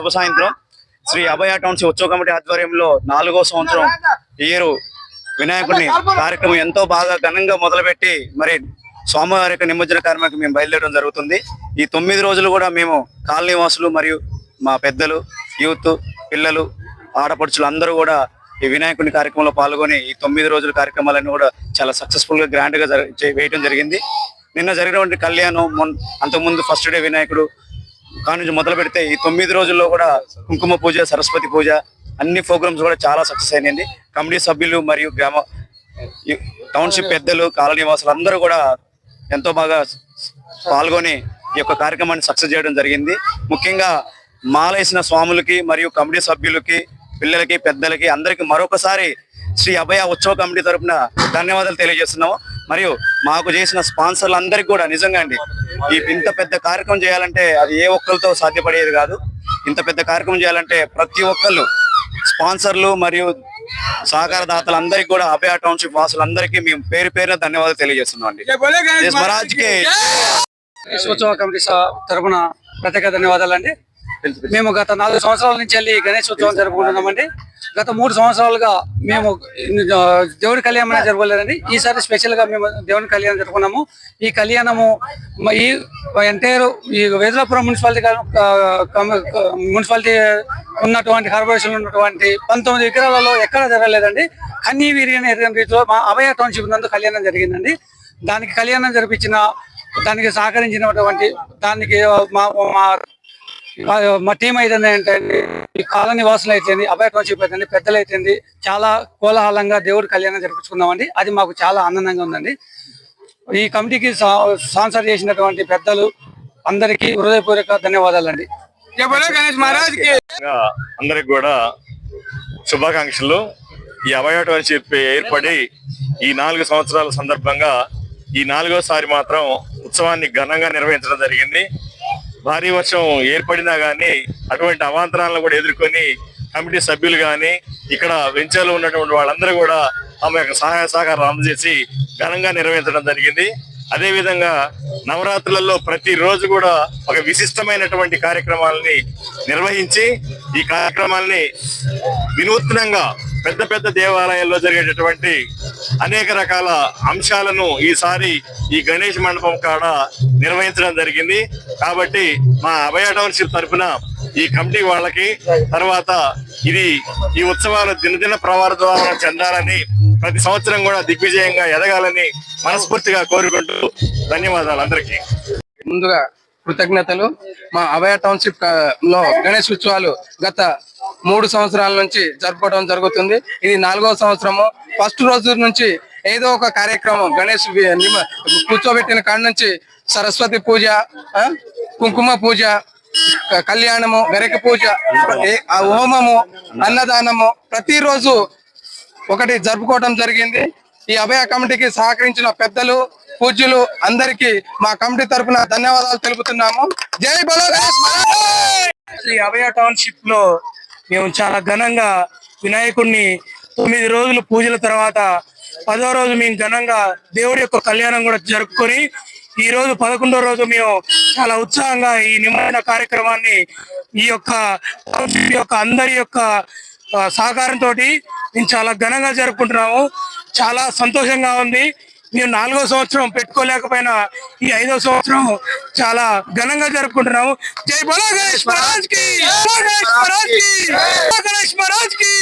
శుభ సాయంత్రం. శ్రీ అభయ టౌన్షిప్ ఉత్సవ కమిటీ ఆధ్వర్యంలో నాలుగో సంవత్సరం ఇయరు వినాయకుడిని కార్యక్రమం ఎంతో బాగా ఘనంగా మొదలుపెట్టి మరి స్వామివారి యొక్క నిమజ్జన కార్యక్రమం మేము బయలుదేరడం జరుగుతుంది. ఈ తొమ్మిది రోజులు కూడా మేము కాలనీ వాసులు మరియు మా పెద్దలు యూత్ పిల్లలు ఆడపడుచులు అందరూ కూడా ఈ వినాయకుని కార్యక్రమంలో పాల్గొని ఈ తొమ్మిది రోజుల కార్యక్రమాలన్నీ కూడా చాలా సక్సెస్ఫుల్గా గ్రాండ్గా జరి- వేయడం జరిగింది. నిన్న జరిగినటువంటి కళ్యాణం మొన్ అంతకుముందు ఫస్ట్ డే వినాయకుడు కానుంచి మొదలు పెడితే ఈ తొమ్మిది రోజుల్లో కూడా కుంకుమ పూజ సరస్వతి పూజ అన్ని ప్రోగ్రామ్స్ కూడా చాలా సక్సెస్ అయినాయండి. కమిటీ సభ్యులు మరియు గ్రామ టౌన్షిప్ పెద్దలు కాలనీవాసులు అందరూ కూడా ఎంతో బాగా పాల్గొని ఈ యొక్క కార్యక్రమాన్ని సక్సెస్ చేయడం జరిగింది. ముఖ్యంగా మాలేసిన స్వాములకి మరియు కమిటీ సభ్యులకి పిల్లలకి పెద్దలకి అందరికి మరొకసారి శ్రీ అభయ ఉత్సవ కమిటీ తరపున ధన్యవాదాలు తెలియజేస్తున్నాము. మరియు మాకు చేసిన స్పాన్సర్లు అందరికీ కూడా నిజంగా అండి. ఈ ఇంత పెద్ద కార్యక్రమం చేయాలంటే అది ఏ ఒక్కరితో సాధ్యపడేది కాదు. ఇంత పెద్ద కార్యక్రమం చేయాలంటే ప్రతి ఒక్కళ్ళు స్పాన్సర్లు మరియు సహకార దాతలందరికీ కూడా అభయ టౌన్షిప్ వాసులందరికీ మేము పేరు పేరున ధన్యవాదాలు తెలియజేస్తున్నాం అండి. మహారాజ్కి గణేశోత్సవ కమిటీ తరపున ప్రత్యేక ధన్యవాదాలు అండి మేము గత నాలుగు సంవత్సరాల నుంచి వెళ్ళి గణేశోత్సవం జరుపుకుంటున్నామండి. గత మూడు సంవత్సరాలుగా మేము దేవుడి కళ్యాణం అనేది జరగలేదండి ఈసారి స్పెషల్గా మేము దేవుని కళ్యాణం జరుపుకున్నాము. ఈ కళ్యాణము ఈ ఎంటైర్ ఈ వేదలాపురం మున్సిపాలిటీ మున్సిపాలిటీ ఉన్నటువంటి కార్పొరేషన్ ఉన్నటువంటి పంతొమ్మిది విగ్రహాలలో ఎక్కడ జరగలేదండి. కన్నీ వీరి అనే రీతిలో మా అభయ టౌన్షిప్ నందు కళ్యాణం జరిగిందండి. దానికి కళ్యాణం జరిపించిన దానికి సహకరించినటువంటి దానికి మా మా టీం అయితే ఏంటంటే ఈ కాలనీ వాసులు అయితే అభయ టౌన్షిప్ అయితే పెద్దలు అయితే చాలా కోలాహలంగా దేవుడి కళ్యాణం జరిపించుకున్నామండి అది మాకు చాలా ఆనందంగా ఉందండి. ఈ కమిటీకి స్పాన్సర్ చేసినటువంటి పెద్దలు అందరికీ హృదయపూర్వక ధన్యవాదాలండి. అందరికి కూడా శుభాకాంక్షలు. ఈ అభయోటం అని చెప్పి ఏర్పడి ఈ నాలుగు సంవత్సరాల సందర్భంగా ఈ నాలుగోసారి మాత్రం ఉత్సవాన్ని ఘనంగా నిర్వహించడం జరిగింది. భారీ వర్షం ఏర్పడినా కానీ అటువంటి అవాంతరాలను కూడా ఎదుర్కొని కమిటీ సభ్యులు కానీ ఇక్కడ వెంచర్లో ఉన్నటువంటి వాళ్ళందరూ కూడా తమ యొక్క సహాయ సహకారం అందజేసి ఘనంగా నిర్వహించడం జరిగింది. అదేవిధంగా నవరాత్రులలో ప్రతిరోజు కూడా ఒక విశిష్టమైనటువంటి కార్యక్రమాలని నిర్వహించి ఈ కార్యక్రమాల్ని వినూత్నంగా పెద్ద పెద్ద దేవాలయాల్లో జరిగేటటువంటి అనేక రకాల అంశాలను ఈసారి ఈ గణేష్ మండపం కాడ నిర్వహించడం జరిగింది. కాబట్టి మా అభయ టౌన్షిప్ తరఫున ఈ కమిటీ వాళ్ళకి తర్వాత ఇది ఈ ఉత్సవాలు దినదిన ప్రవర్ధన చెందాలని ప్రతి సంవత్సరం కూడా దిగ్విజయంగా ఎదగాలని మనస్ఫూర్తిగా కోరుకుంటూ ధన్యవాదాలు అందరికీ. ముందుగా కృతజ్ఞతలు. మా అభయ టౌన్షిప్లో గణేష్ ఉత్సవాలు గత మూడు సంవత్సరాల నుంచి జరపడం జరుగుతుంది. ఇది నాలుగో సంవత్సరము. ఫస్ట్ రోజు నుంచి ఏదో ఒక కార్యక్రమం గణేష్ కూర్చోబెట్టిన కాడ నుంచి సరస్వతి పూజ ఆ, కుంకుమ పూజ కళ్యాణము గరిక పూజ ఆ హోమము అన్నదానము ప్రతిరోజు ఒకటి జరుపుకోవడం జరిగింది. ఈ అభయ కమిటీకి సహకరించిన పెద్దలు పూజ్యులు అందరికీ మా కమిటీ తరపున ధన్యవాదాలు తెలుపుతున్నాము. జై బలో గణేష్ శ్రీ అభయ టౌన్షిప్లో మేము చాలా ఘనంగా వినాయకుడిని తొమ్మిది రోజులు పూజల తర్వాత పదో రోజు మేము ఘనంగా దేవుడి యొక్క కళ్యాణం కూడా జరుపుకొని ఈ రోజు పదకొండో రోజు మేము చాలా ఉత్సాహంగా ఈ నిమజ్జన కార్యక్రమాన్ని ఈ యొక్క యొక్క అందరి యొక్క సహకారంతో మేము చాలా ఘనంగా జరుపుకుంటున్నాము. చాలా సంతోషంగా ఉంది. మేము నాలుగో సంవత్సరం పెట్టుకోలేకపోయినా ఈ ఐదో సంవత్సరం చాలా ఘనంగా జరుపుకుంటున్నాము. జై బోలో గణేష్ మహారాజ్కి! గణేష్ మహారాజ్కి! గణేష్ మహారాజ్కి!